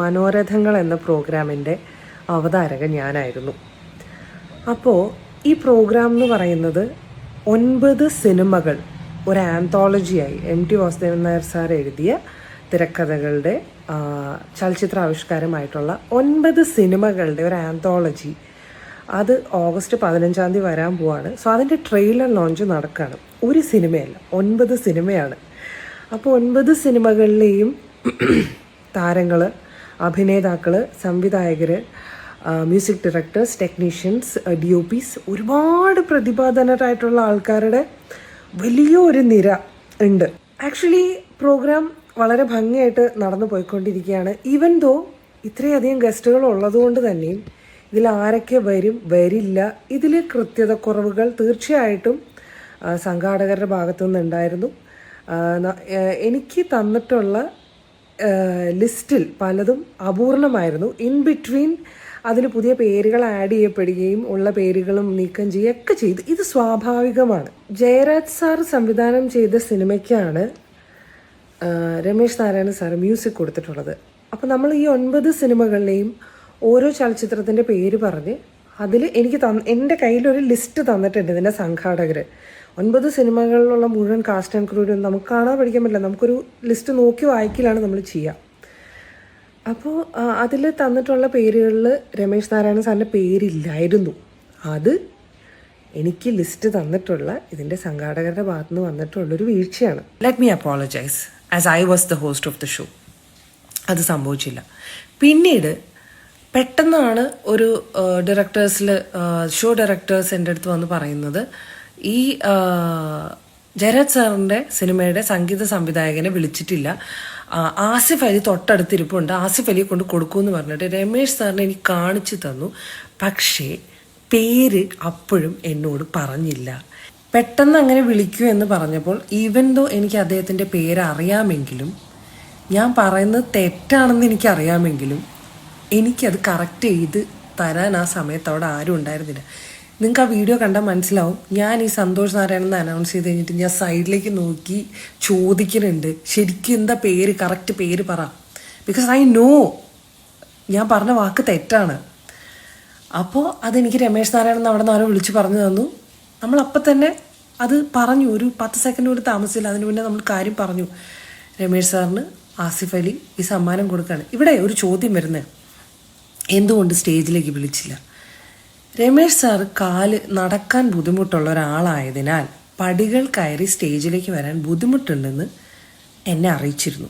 മനോരഥങ്ങൾ എന്ന പ്രോഗ്രാമിന്റെ അവതാരക ഞാനായിരുന്നു. അപ്പോൾ ഈ പ്രോഗ്രാം എന്ന് പറയുന്നത് ഒൻപത് സിനിമകൾ ഒരു ആന്തോളജിയായി. M T Vasudevan Nair sir എഴുതിയ തിരക്കഥകളുടെ ചലച്ചിത്ര ആവിഷ്കാരമായിട്ടുള്ള ഒൻപത് സിനിമകളുടെ ഒരു ആന്തോളജി. അത് ഓഗസ്റ്റ് പതിനഞ്ചാം തീയതി വരാൻ പോവാണ്. സോ അതിന്റെ ട്രെയിലർ ലോഞ്ച് നടക്കുകയാണ് ഒരു സിനിമയല്ല ഒൻപത് സിനിമയാണ്. അപ്പോൾ ഒൻപത് സിനിമകളിലെയും താരങ്ങൾ അഭിനേതാക്കൾ സംവിധായകർ music directors technicians D O Ps ഒരുപാട് പ്രതിഭാധനരായിട്ടുള്ള ആൾക്കാരുടെ വലിയൊരു നിര ഉണ്ട്. ആക്ച്വലി പ്രോഗ്രാം വളരെ ഭംഗിയായിട്ട് നടന്നു പോയിക്കൊണ്ടിരിക്കുകയാണ്. ഈവൻ ദോ ഇത്രയധികം ഗസ്റ്റുകൾ ഉള്ളതുകൊണ്ട് തന്നെയും ഇതിൽ ആരൊക്കെ വരും വരില്ല ഇതിൽ കൃത്യത കുറവുകൾ തീർച്ചയായിട്ടും സംഘാടകരുടെ ഭാഗത്തു നിന്നുണ്ടായിരുന്നു എനിക്ക് തന്നിട്ടുള്ള ലിസ്റ്റിൽ പലതും അപൂർണമായിരുന്നു. ഇൻ ബിറ്റ്വീൻ അതിൽ പുതിയ പേരുകൾ ആഡ് ചെയ്യപ്പെടുകയും ഉള്ള പേരുകളും നീക്കം ചെയ്യുകയൊക്കെ ചെയ്തു. ഇത് സ്വാഭാവികമാണ്. ജയരാജ് സാർ സംവിധാനം ചെയ്ത സിനിമയ്ക്കാണ് രമേശ് നാരായണ സാർ മ്യൂസിക് കൊടുത്തിട്ടുള്ളത്. അപ്പോൾ നമ്മൾ ഈ ഒൻപത് സിനിമകളിലെയും ഓരോ ചലച്ചിത്രത്തിന്റെ പേര് പറഞ്ഞ് അതിൽ എനിക്ക് തന്ന എന്റെ കയ്യിലൊരു ലിസ്റ്റ് തന്നിട്ടുണ്ട് ഇതിന്റെ സംഘാടകർ. ഒൻപത് സിനിമകളിലുള്ള മുഴുവൻ കാസ്റ്റ് ആൻഡ് ക്രൂരും നമുക്ക് കാണാൻ പഠിക്കാൻ പറ്റില്ല. നമുക്കൊരു ലിസ്റ്റ് നോക്കി വായിക്കലാണ് നമ്മൾ ചെയ്യുക. അപ്പോൾ അതിൽ തന്നിട്ടുള്ള പേരുകളിൽ രമേശ് നാരായണ സാറിന്റെ പേരില്ലായിരുന്നു. അത് എനിക്ക് ലിസ്റ്റ് തന്നിട്ടുള്ള ഇതിന്റെ സംഘാടകരുടെ ഭാഗത്തു നിന്ന് വന്നിട്ടുള്ളൊരു വീഴ്ചയാണ്. Let me apologise as I was the host of the show അത് സംഭവിച്ചില്ല. പിന്നീട് പെട്ടെന്നാണ് ഒരു ഡയറക്ടേഴ്സിൽ ഷോ ഡയറക്ടേഴ്സ് എന്റെ അടുത്ത് വന്ന് പറയുന്നത്. ഈ ജയരാജ് സാറിന്റെ സിനിമയുടെ സംഗീത സംവിധായകനെ വിളിച്ചിട്ടില്ല. ആസിഫ് അലി തൊട്ടടുത്തിരിപ്പുണ്ട്. ആസിഫ് അലിയെ കൊണ്ട് കൊടുക്കുമെന്ന് പറഞ്ഞിട്ട് രമേശ് സാറിനെ എനിക്ക് കാണിച്ചു തന്നു. പക്ഷേ പേര് അപ്പോഴും എന്നോട് പറഞ്ഞില്ല. പെട്ടെന്ന് അങ്ങനെ വിളിക്കൂ എന്ന് പറഞ്ഞപ്പോൾ ഈവൻ ദോ എനിക്ക് അദ്ദേഹത്തിന്റെ പേര് അറിയാമെങ്കിലും ഞാൻ പറയുന്നത് തെറ്റാണെന്ന് എനിക്കറിയാമെങ്കിലും എനിക്കത് കറക്റ്റ് ചെയ്ത് തരാൻ ആ സമയത്ത് അവിടെ ആരും ഉണ്ടായിരുന്നില്ല. നിങ്ങൾക്ക് ആ വീഡിയോ കണ്ടാൽ മനസ്സിലാവും. ഞാൻ ഈ സന്തോഷ് നാരായണൻ എന്ന് അനൗൺസ് ചെയ്ത് കഴിഞ്ഞിട്ട് ഞാൻ സൈഡിലേക്ക് നോക്കി ചോദിക്കുന്നുണ്ട്. ശരിക്കും എന്താ പേര്? കറക്റ്റ് പേര് പറ. ബിക്കോസ് ഐ നോ ഞാൻ പറഞ്ഞ വാക്ക് തെറ്റാണ്. അപ്പോൾ അതെനിക്ക് രമേശ് നാരായണൻ അവിടെ നിന്ന് ആരോ വിളിച്ച് പറഞ്ഞു തന്നു. നമ്മൾ അപ്പം തന്നെ അത് പറഞ്ഞു. ഒരു പത്ത് സെക്കൻഡ് കൊണ്ട് താമസിച്ചില്ല. അതിന് മുന്നേ നമ്മൾ കാര്യം പറഞ്ഞു. രമേശ് സാറിന് ആസിഫ് അലി ഈ സമ്മാനം കൊടുക്കുകയാണ്. ഇവിടെ ഒരു ചോദ്യം വരുന്നത് എന്തുകൊണ്ട് സ്റ്റേജിലേക്ക് വിളിച്ചില്ല? രമേശ് സാർ കാൽ നടക്കാൻ ബുദ്ധിമുട്ടുള്ള ഒരാളായതിനാൽ പടികൾ കയറി സ്റ്റേജിലേക്ക് വരാൻ ബുദ്ധിമുട്ടുണ്ടെന്ന് എന്നെ അറിയിച്ചിരുന്നു.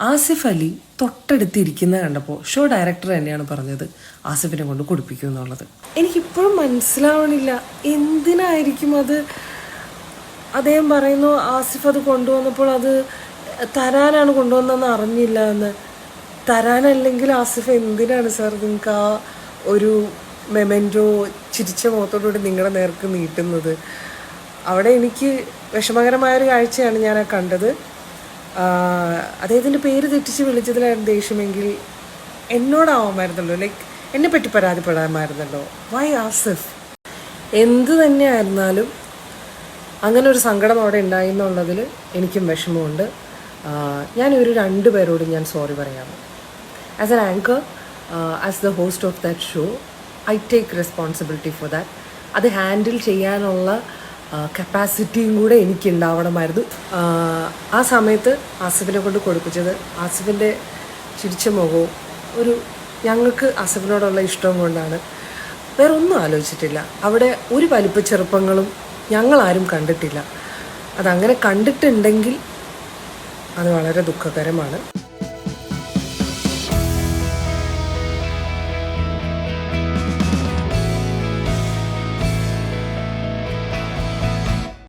ആസിഫ് അലി തൊട്ടടുത്തിരിക്കുന്ന കണ്ടപ്പോൾ ഷോ ഡയറക്ടർ തന്നെയാണ് പറഞ്ഞത് ആസിഫിനെ കൊണ്ട് കുടിപ്പിക്കും എന്നുള്ളത്. എനിക്കിപ്പോഴും മനസ്സിലാവണില്ല. എന്തിനായിരിക്കും അത്? അദ്ദേഹം പറയുന്നു ആസിഫ് അത് കൊണ്ടുവന്നപ്പോൾ അത് തരാനാണ് കൊണ്ടുവന്നതെന്ന് അറിഞ്ഞില്ല എന്ന്. തരാനല്ലെങ്കിൽ ആസിഫ് എന്തിനാണ് സാർ നിങ്ങൾക്ക് ആ ഒരു മെമെന്റോ ചിരിച്ച മുഖത്തോടുകൂടി നിങ്ങളുടെ നേർക്ക് നീട്ടുന്നത്? അവിടെ എനിക്ക് വിഷമകരമായൊരു കാഴ്ചയാണ് ഞാൻ ആ കണ്ടത്. അദ്ദേഹത്തിന്റെ പേര് തെറ്റിച്ച് വിളിച്ചതിലായിരുന്നു ദേഷ്യമെങ്കിൽ എന്നോടാവാമായിരുന്നല്ലോ ലൈക്ക് എന്നെ പറ്റി പരാതിപ്പെടാമായിരുന്നല്ലോ. വൈ ആസിഫ്? എന്ത് തന്നെയായിരുന്നാലും അങ്ങനെ ഒരു സങ്കടം അവിടെ ഉണ്ടായി എന്നുള്ളതിൽ എനിക്കും വിഷമമുണ്ട്. ഞാൻ ഒരു രണ്ട് പേരോടും ഞാൻ സോറി പറയാം as an anchor as the host of that show I take responsibility for that അത് ഹാൻഡിൽ ചെയ്യാനുള്ള കപ്പാസിറ്റിയും കൂടെ എനിക്ക് ഉണ്ടാവണമായിരുന്നു ആഹ് ആ സമയത്ത് ആസിഫിനെ കൊണ്ട് കൊടുപ്പിച്ചത് ആസിഫിന്റെ ചിരിച്ച മുഖവും ഒരു ഞങ്ങൾക്ക് ആസിഫിനോടുള്ള ഇഷ്ടം കൊണ്ടാണ്. വേറെ ഒന്നും ആലോചിച്ചിട്ടില്ല. അവിടെ ഒരു വലിപ്പ ചെറുപ്പങ്ങളും ഞങ്ങളാരും കണ്ടിട്ടില്ല. അതങ്ങനെ കണ്ടിട്ടുണ്ടെങ്കിൽ അത് വളരെ ദുഃഖകരമാണ്.